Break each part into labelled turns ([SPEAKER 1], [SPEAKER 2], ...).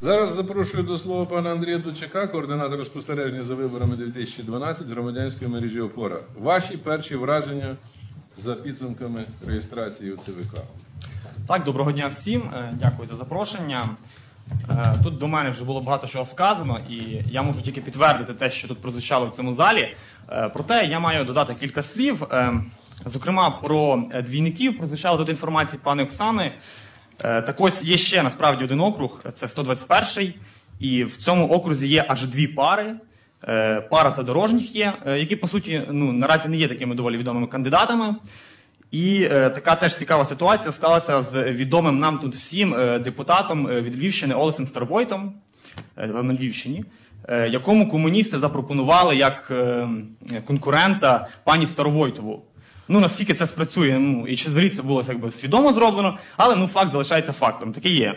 [SPEAKER 1] Зараз запрошую до слова пана Андрія Дучака, координатора спостереження за виборами 2012 громадянської мережі ОПОРА. Ваші перші враження за підсумками реєстрації у ЦВК.
[SPEAKER 2] Так, доброго дня всім. Е, Дякую за запрошення. Е, Тут до мене вже було багато чого сказано, і я можу тільки підтвердити те, що тут прозвучало в цьому залі. Е, Проте я маю додати кілька слів. Е, Зокрема, про двійників прозвучала тут інформація пані Оксани. Е, Так ось є ще насправді один округ, це 121-й, і в цьому окрузі є аж дві пари. Е, Пара задорожніх є, е, які по суті ну наразі не є такими доволі відомими кандидатами. І е, така теж цікава ситуація сталася з відомим нам тут всім е, депутатом від Львівщини Олесем Старовойтом е, на Львівщині, е, якому комуністи запропонували як е, конкурента пані Старовойтову. Ну наскільки це спрацює, ну і чи зрі це було якби свідомо зроблено, але ну факт залишається фактом. Таке є.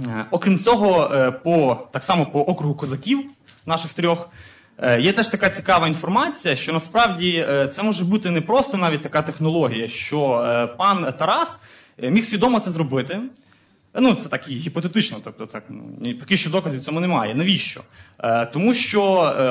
[SPEAKER 2] Е, Окрім цього, е, по так само по округу козаків, наших трьох, е, є теж така цікава інформація, що насправді це може бути не просто навіть така технологія, що пан Тарас міг свідомо це зробити. Ну, це так і гіпотетично, тобто так ну, поки що доказів цьому немає. Навіщо? Тому що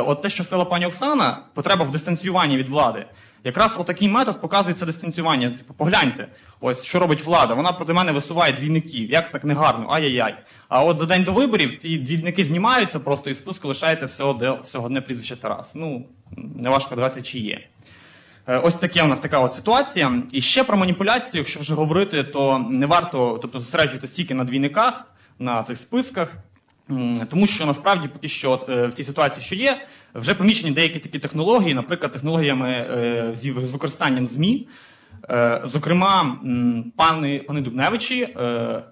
[SPEAKER 2] от те, що сказала пані Оксана, потреба в дистанціюванні від влади. Якраз отакий метод показує це дистанціювання. Типу, погляньте, ось що робить влада. Вона проти мене висуває двійників. Як так негарно, ай-яй-яй. А от за день до виборів ці двійники знімаються просто і спуску лишається всього, де, всього одне прізвище Тарас. Ну, неважко догадатися, чи є. Е, Ось таке у нас така от ситуація. І ще про маніпуляцію, якщо вже говорити, то не варто тобто, зосереджуватися тільки на двійниках, на цих списках. Тому що насправді поки що е, в цій ситуації, що є, вже помічені деякі такі технології, наприклад, технологіями е, з використанням ЗМІ. Е, Зокрема, пани, пани Дубневичі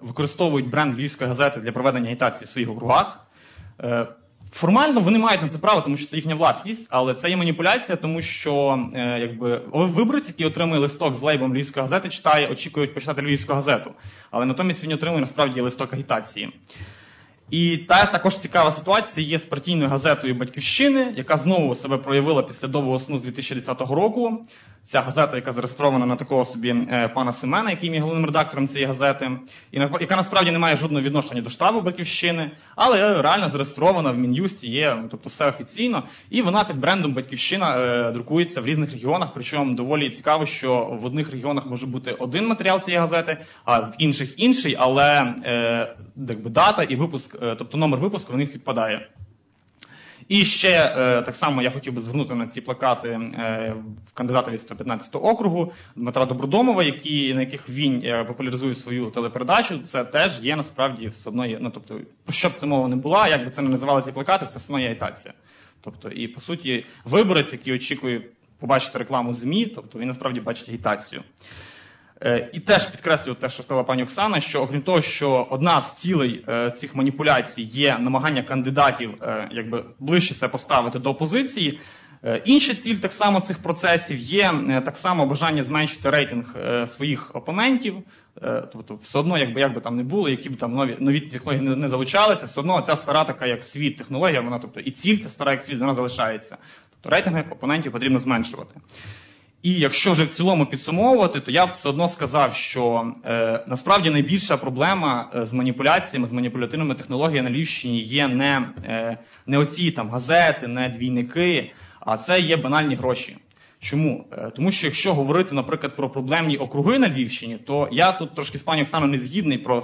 [SPEAKER 2] використовують бренд Львівської газети для проведення агітації в своїх округах. Формально вони мають на це право, тому що це їхня власність, але це є маніпуляція, тому що якби виборець, який отримує листок з лейбом Львівської газети, читає, очікують почитати Львівську газету. Але натомість він отримує насправді листок агітації. І та також цікава ситуація є з партійною газетою Батьківщини, яка знову себе проявила після довгого сну з 2010 року. Ця газета, яка зареєстрована на такого собі е, пана Семена, який є головним редактором цієї газети, і яка насправді не має жодного відношення до штабу Батьківщини, але реально зареєстрована в Мін'юсті, є, ну, тобто все офіційно. І вона під брендом Батьківщина е, друкується в різних регіонах. Причому доволі цікаво, що в одних регіонах може бути один матеріал цієї газети, а в інших інший, але е, якби дата і випуск, тобто номер випуску, в них співпадає. І ще е, так само я хотів би звернути на ці плакати е, кандидата від 115 округу Дмитра Добродомова, які, на яких він е, популяризує свою телепередачу. Це теж є насправді все одно є. Ну тобто, що б це мова не була, як би це не називали ці плакати, це все одно є агітація. Тобто, і по суті, виборець, який очікує побачити рекламу ЗМІ, тобто він насправді бачить агітацію. Е, І теж підкреслюю те, що сказала пані Оксана, що окрім того, що одна з цілей е, цих маніпуляцій є намагання кандидатів е, якби ближче себе поставити до опозиції. Інша ціль так само цих процесів є так само бажання зменшити рейтинг своїх опонентів. Тобто, все одно, якби як би там не було, які б там нові нові технології не, не залучалися, все одно ця стара така як світ технологія, вона тобто і ціль ця стара як світ, вона залишається. Тобто рейтинги опонентів потрібно зменшувати. І якщо вже в цілому підсумовувати, то я б все одно сказав, що е, насправді найбільша проблема е, з маніпуляціями, з маніпулятивними технологіями на Львівщині є не, е, не оці там газети, не двійники, а це є банальні гроші. Чому? Е, Тому що якщо говорити, наприклад, про проблемні округи на Львівщині, то я тут трошки з пані Оксаною не згідний про,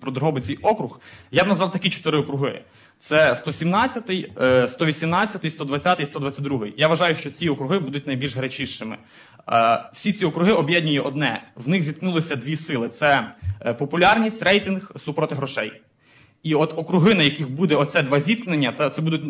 [SPEAKER 2] про Дрогобицький округ. Я б назвав такі чотири округи. Це 117, е, 118, 120 122. Я вважаю, що ці округи будуть найбільш гарячішими. Е, Всі ці округи об'єднує одне. В них зіткнулися дві сили: це е, популярність, рейтинг супроти грошей. І от округи, на яких буде оце два зіткнення, та це будуть,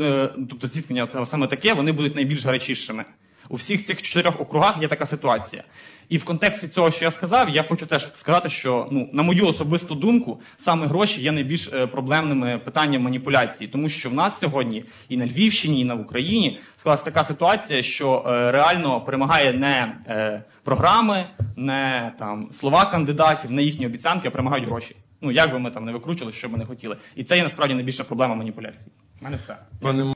[SPEAKER 2] тобто зіткнення саме таке, вони будуть найбільш гарячішими. У всіх цих чотирьох округах є така ситуація. І в контексті цього, що я сказав, я хочу теж сказати, що ну на мою особисту думку, саме гроші є найбільш е, проблемними питанням маніпуляції, тому що в нас сьогодні і на Львівщині, і на Україні склалася така ситуація, що е, реально перемагає не е, програми, не там слова кандидатів, не їхні обіцянки, а перемагають гроші. Ну як би ми там не викручували, що би не хотіли. І це є насправді найбільша проблема маніпуляцій. У мене все.
[SPEAKER 1] Пане